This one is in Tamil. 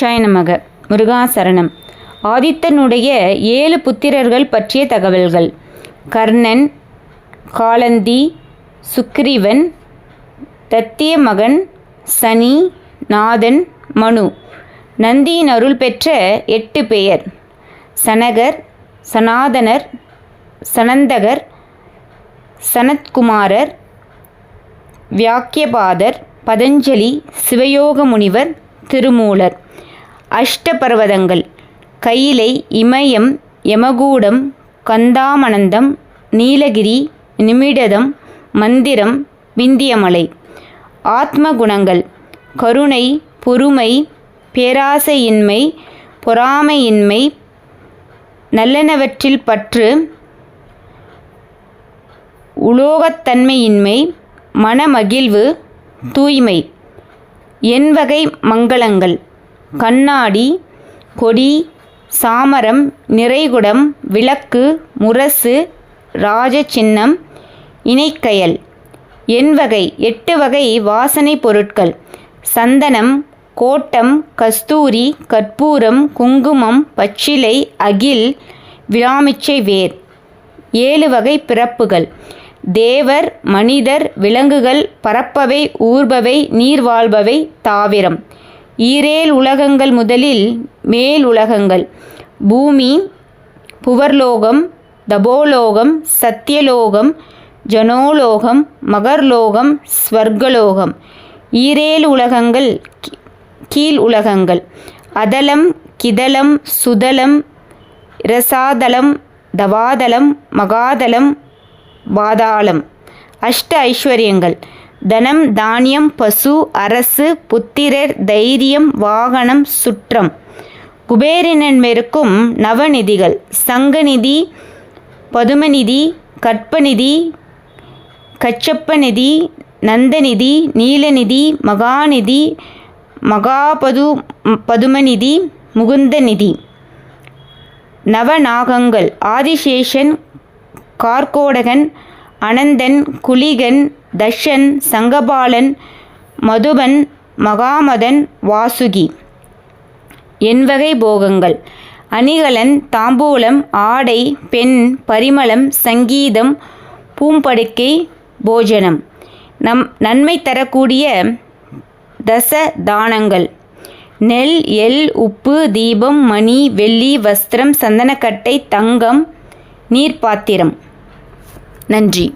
கணேஷாய நமக முருகாசரணம். ஆதித்தனுடைய ஏழு புத்திரர்கள் பற்றிய தகவல்கள். கர்ணன் காலந்தி சுக்ரீவன் தத்திய மகன் சனி நாதன் மனு. நந்தியின் அருள் பெற்ற எட்டு பெயர். சனகர் சனாதனர் சனந்தகர் சனத்குமாரர் வியாக்கியபாதர் பதஞ்சலி சிவயோக முனிவர் திருமூலர். அஷ்டபர்வதங்கள். கையிலை இமயம் யமகூடம் கந்தாமனந்தம் நீலகிரி நிமிடதம் மந்திரம் விந்தியமலை. ஆத்ம குணங்கள் கருணை பொறுமை பேராசையின்மை பொறாமையின்மை நல்லனவற்றில் பற்று உலோகத்தன்மையின்மை மனமகிழ்வு தூய்மை. என்வகை மங்களங்கள். கண்ணாடி கொடி சாமரம் நிறைகுடம் விளக்கு முரசு ராஜசின்னம் இணைக்கயல். எண்வகை எட்டு வகை வாசனை பொருட்கள். சந்தனம் கோட்டம் கஸ்தூரி கற்பூரம் குங்குமம் பச்சிலை அகில் விராமிச்சை வேர். ஏழு வகை பிறப்புகள். தேவர் மனிதர் விலங்குகள் பறப்பவை ஊர்பவை நீர் வாழ்பவை தாவிரம். ஈரேல் உலகங்கள் முதலில் மேல் உலகங்கள். பூமி புவர்லோகம் தபோலோகம் சத்தியலோகம் ஜனோலோகம் மகர்லோகம் ஸ்வர்கலோகம். ஈரேல் உலகங்கள் கீழ் உலகங்கள். அதலம் கிதலம் சுதலம் இரசாதலம் தவாதலம் மகாதலம் பாதாளம். அஷ்ட ஐஸ்வர்யங்கள். தனம் தானியம் பசு அரசு புத்திரர் தைரியம் வாகனம் சுற்றம். குபேரனின்மேருக்கும் நவநிதிகள். சங்கநிதி பதுமநிதி கற்பநிதி கச்சப்பநிதி நந்தநிதி நீலநிதி மகாநிதி மகாபது பதுமநிதி முகுந்தநிதி. நவநாகங்கள். ஆதிசேஷன் கார்கோடகன் அனந்தன் குலிகன் தஷன் சங்கபாலன் மதுபன் மகாமதன் வாசுகி. என்வகை போகங்கள். அணிகலன் தாம்பூலம் ஆடை பெண் பரிமளம் சங்கீதம் பூம்படுக்கை போஜனம். நம் நன்மை தரக்கூடிய தச தானங்கள் நெல் எள் உப்பு தீபம் மணி வெள்ளி வஸ்திரம் சந்தனக்கட்டை தங்கம் நீர்ப்பாத்திரம். நன்றி.